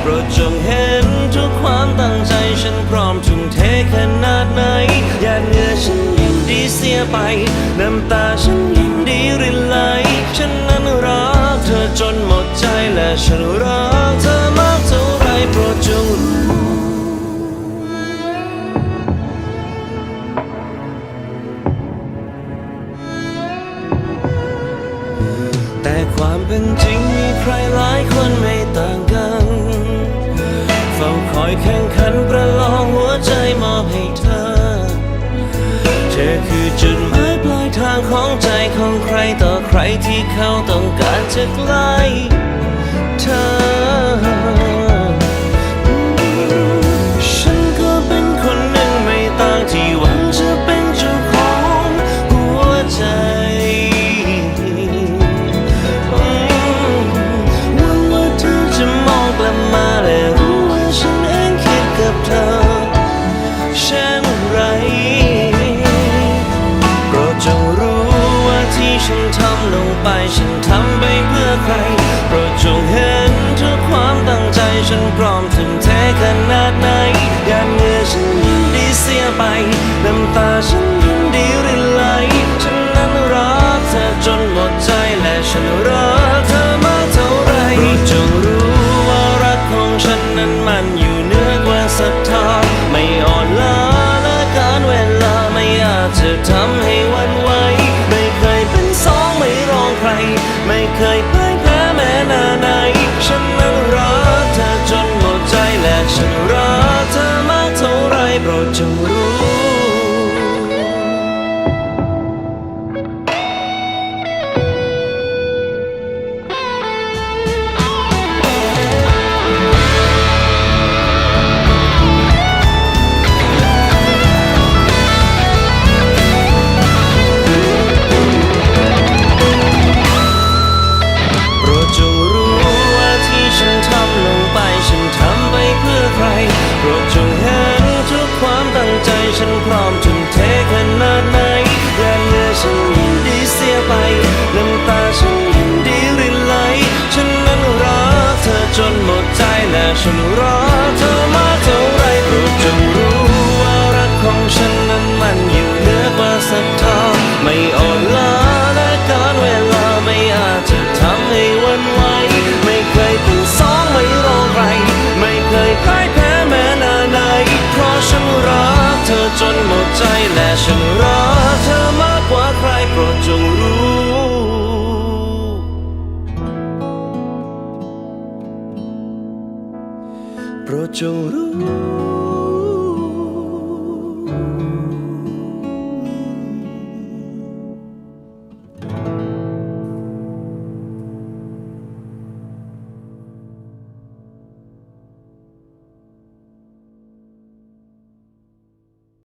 โปรดจงเห็นทุกความตั้งใจฉันพร้อมทุ่มเทขนาดไหนหยาดเหงื่อฉันยินดีเสียไป น้ำตาฉันยินดีรินไหลฉันนั้นรักเธอจนหมดใจและฉันรักเธอมากเท่าไรโปรดจงรู้แต่ความเป็นจริงมีใครหลายคนไม่ต่าง อยแข่งขันประลองหัวใจมอบให้เธอ เธอคือจุดหมายปลายทางของใจของใครต่อใครที่เขาต้องการจะใกล้เธอ ลงไปฉันทำไปเพื่อ ไม่เคยพ่ายแพ้แม้นาไหน ฉันนั้นรักเธอจนหมดใจและฉันรักเธอมากเท่าไรโปรดจงรู้ โ Joe.